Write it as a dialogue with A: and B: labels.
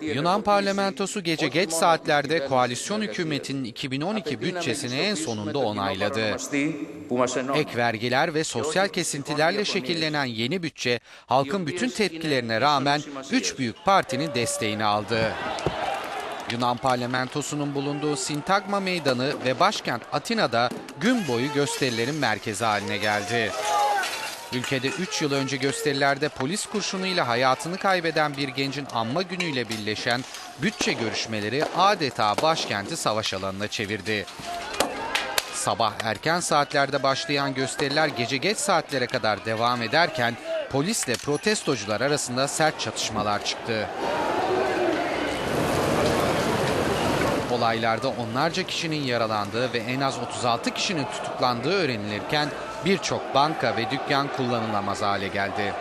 A: Yunan parlamentosu gece geç saatlerde koalisyon hükümetinin 2012 bütçesini en sonunda onayladı. Ek vergiler ve sosyal kesintilerle şekillenen yeni bütçe halkın bütün tepkilerine rağmen üç büyük partinin desteğini aldı. Yunan parlamentosunun bulunduğu Sintagma Meydanı ve başkent Atina'da gün boyu gösterilerin merkezi haline geldi. Ülkede 3 yıl önce gösterilerde polis kurşunuyla hayatını kaybeden bir gencin anma günüyle birleşen bütçe görüşmeleri adeta başkenti savaş alanına çevirdi. Sabah erken saatlerde başlayan gösteriler gece geç saatlere kadar devam ederken polisle protestocular arasında sert çatışmalar çıktı. Olaylarda onlarca kişinin yaralandığı ve en az 36 kişinin tutuklandığı öğrenilirken birçok banka ve dükkan kullanılamaz hale geldi.